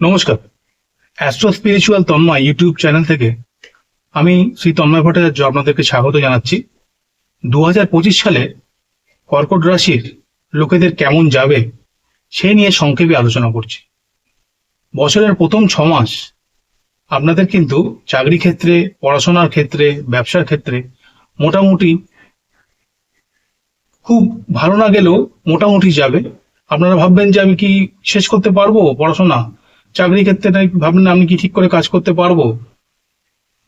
নমস্কার। Astro spiritual Tanmoy YouTube channel থেকে আমি শ্রী তন্ময় ভট্টাচার্য আপনাদেরকে স্বাগত জানাচ্ছি। দু হাজার পঁচিশ সালে কর্কট রাশির লোকেদের কেমন যাবে সে নিয়ে সংক্ষেপে আলোচনা করছি। বছরের প্রথম ছ মাস আপনাদের কিন্তু চাকরি ক্ষেত্রে, পড়াশোনার ক্ষেত্রে, ব্যবসার ক্ষেত্রে মোটামুটি খুব ভালো না গেলেও মোটামুটি যাবে। আপনারা ভাববেন যে আমি কি শেষ করতে পারব পড়াশোনা? চাকরি ক্ষেত্রে নাই ভাববেন আমি কি ঠিক করে কাজ করতে পারব?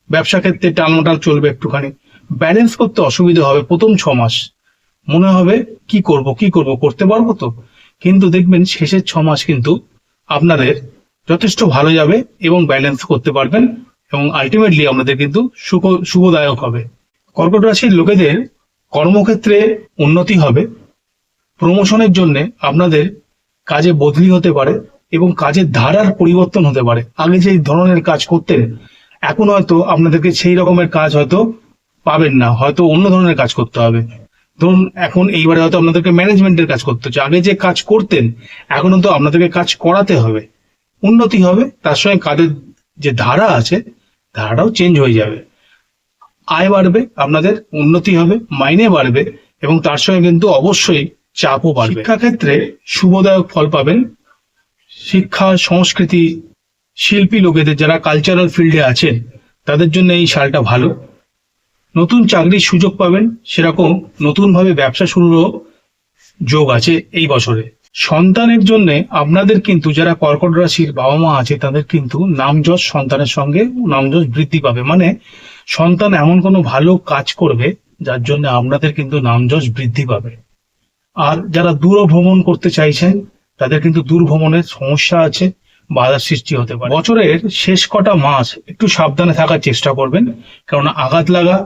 ব্যবসা ক্ষেত্রে টালমাটাল চলবে একটুখানি। ব্যালেন্স করতে অসুবিধা হবে প্রথম ছ মাস। মনে হবে কি করব কি করব, করতে পারব তো? কিন্তু দেখবেন শেষের ছ মাস কিন্তু আপনাদের যথেষ্ট ভালো যাবে এবং ব্যালেন্স করতে পারবেন এবং আলটিমেটলি আপনাদের কিন্তু সুখ শুভদায়ক হবে। কর্কট রাশির লোকেদের কর্মক্ষেত্রে উন্নতি হবে। প্রমোশনের জন্য আপনাদের কাজে বদলি হতে পারে। এবং কাজের ধারার পরিবর্তন হতে পারে। আগে যে ধরনের কাজ করতেন এখন হয়তো আপনাদেরকে সেই রকমের কাজ হয়তো পাবেন না, হয়তো অন্য ধরনের কাজ করতে হবে। ধরুন, এখন এইবারে হয়তো আপনাদেরকে ম্যানেজমেন্টের কাজ করতে হচ্ছে। আগে যে কাজ করতেন, এখন তো আপনাদেরকে কাজ করাতে হবে। উন্নতি হবে, তার সঙ্গে কাজের যে ধারা আছে, ধারাটাও চেঞ্জ হয়ে যাবে। আয় বাড়বে, আপনাদের উন্নতি হবে, মাইনে বাড়বে এবং তার সঙ্গে কিন্তু অবশ্যই চাপও বাড়বে। শিক্ষাক্ষেত্রে শুভদায়ক ফল পাবেন শিক্ষা, সংস্কৃতি, শিল্পী লোকেদের যারা কালচারাল ফিল্ডে আছেন, তাদের জন্য এই সালটা ভালো। নতুন চাকরির সুযোগ পাবেন, সেরকম নতুনভাবে ব্যবসা শুরুরও যোগ আছে এই বছরে। সন্তানের জন্য আপনাদের কিন্তু, যারা কর্কট রাশির বাবা মা আছে, তাদের কিন্তু নামযশ সন্তানের সঙ্গে নামযশ বৃদ্ধি পাবে। মানে সন্তান এমন কোনো ভালো কাজ করবে, যার জন্য আপনাদের কিন্তু নামযশ বৃদ্ধি পাবে। আর যারা দূর ভ্রমণ করতে চাইছেন তাদের কিন্তু দূর ভ্রমণের সমস্যা আছে, বাধার সৃষ্টি হতে পারে। বছরের শেষ কটা মাস একটু সাবধানে থাকার চেষ্টা করবেন কারণ আঘাত লাগা,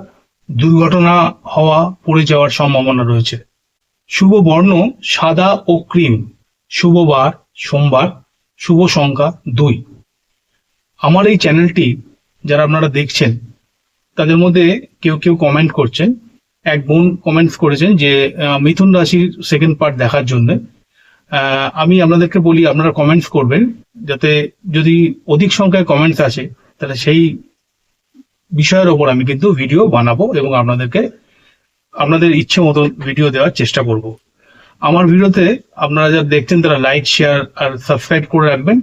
দুর্ঘটনা হওয়া, পড়ে যাওয়ার সম্ভাবনা রয়েছে। শুভ বর্ণ, সাদা ও ক্রিম। শুভ বার, সোমবার। শুভ সংখ্যা দুই। আমার এই চ্যানেলটি, যারা আপনারা দেখছেন, তাদের মধ্যে কেউ কেউ কমেন্ট করছেন। এক বোন কমেন্টস করেছেন যে মিথুন রাশির সেকেন্ড পার্ট দেখার জন্য। আমি আপনাদেরকে বলি, আপনারা কমেন্টস করবেন, যাতে যদি অধিক সংখ্যায় কমেন্টস আসে, তাহলে সেই বিষয়ের ওপর আমি কিন্তু ভিডিও বানাবো এবং আপনাদেরকে আপনাদের ইচ্ছে মতো ভিডিও দেওয়ার চেষ্টা করব। আমার ভিডিওতে আপনারা যা দেখছেন, তারা লাইক শেয়ার আর সাবস্ক্রাইব করে রাখবেন।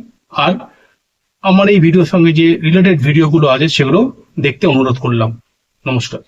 আর আমার এই ভিডিওর সঙ্গে যে রিলেটেড ভিডিওগুলো আছে, সেগুলো দেখতে অনুরোধ করলাম। নমস্কার।